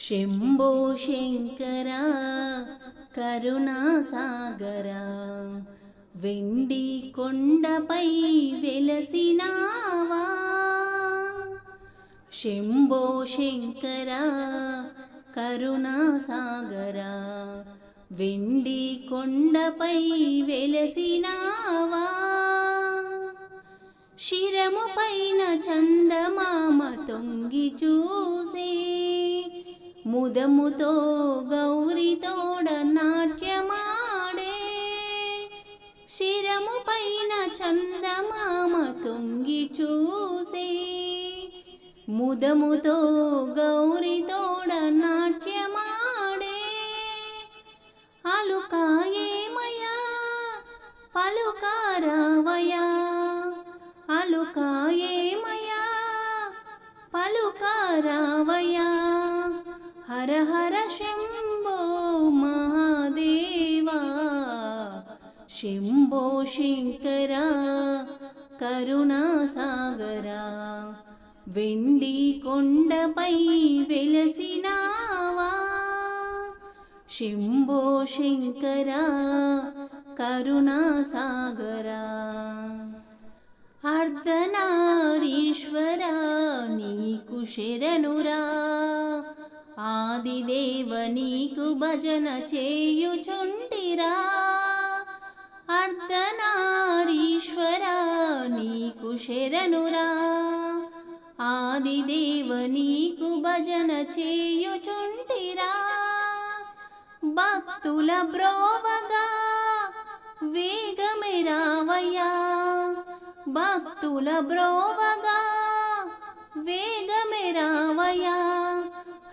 శంభో శంకర కరుణాసాగర వెండి కొండపై వెలసినావా? శంభో శంకర కరుణాసాగర వెండి కొండపై వెలసినావా? శిరము పైన చందమామ తొంగి చూసే ముదముతో గౌరితోడ నాట్యమాడే. శిరము పైన చందమామ తొంగి చూసే. ముదముతో గౌరితోడ నాట్యమాడే. అలుకాయేమయా పలుకారావయా అలుకాయేమయా పలుకారావయా హర హర శంభో మహాదేవా శంభో శంకర కరుణాసాగరా వెండి కొండపై వెలసినావా శంభో శంకర కరుణాసాగరా అర్ధనారీశ్వరా నీకు శరణురా ఆదిదేవ నీకు భజన చేయుచుంటిరా అర్ధనారీశ్వర నీకు శరణురా ఆదిదేవ నీకు భజన చేయుచుంటిరా భక్తుల బ్రోవగా వేగమే రావయ్యా భక్తుల బ్రోవగా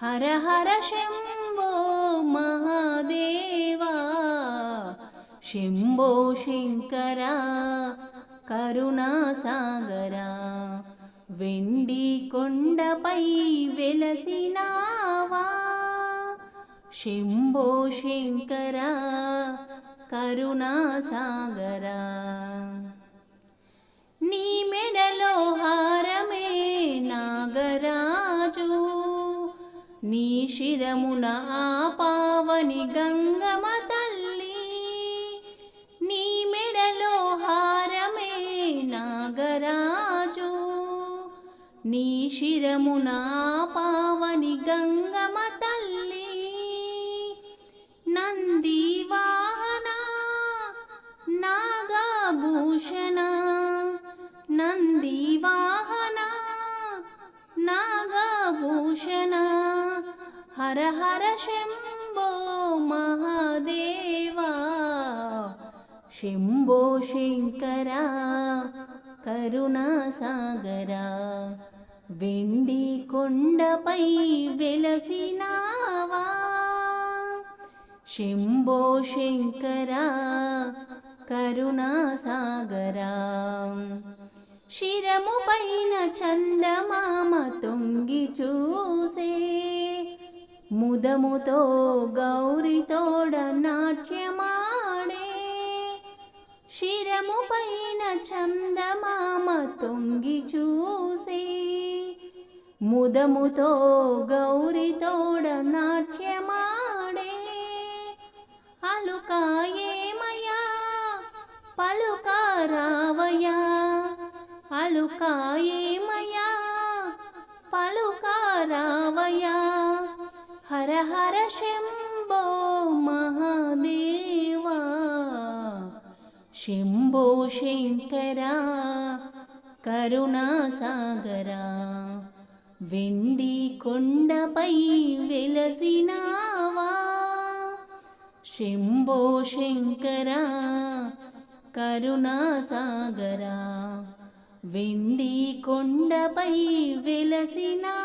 హర హర శంభో మహాదేవా శంభో శంకర కరుణాసాగరా వెండి కొండపై వెలసినావా శంభో శంకర కరుణాసాగరా శిరమున పావని గంగమ తల్లి నీ మెడలో హారమే నాగరాజు. నీ శిరమున పావని గంగమ తల్లి నంది వాహన నాగభూషణ. నంది వాహన నాగభూషణ. హర హర శంభో మహాదేవా శంభో శంకర కరుణాసాగరా వెండి కొండపై వెలసినావా శంభో శంకర కరుణాసాగరా శిరము పైన చందమామ తొంగి చూసే ముదముతో గౌరితోడ నాట్యమాడే. శిరము పైన చందమామ తొంగి చూసే. ముదముతో గౌరితోడ నాట్యమాడే. అలుకాయేమయా పలుకారావయా అలుకాయేమయా హర హర శంభో మహాదేవా శంభో శంకరా కరుణాసాగరా వెండి కొండపై వెలసినావా శంభో శంకరా కరుణాసాగరా వెండి కొండపై వెలసినా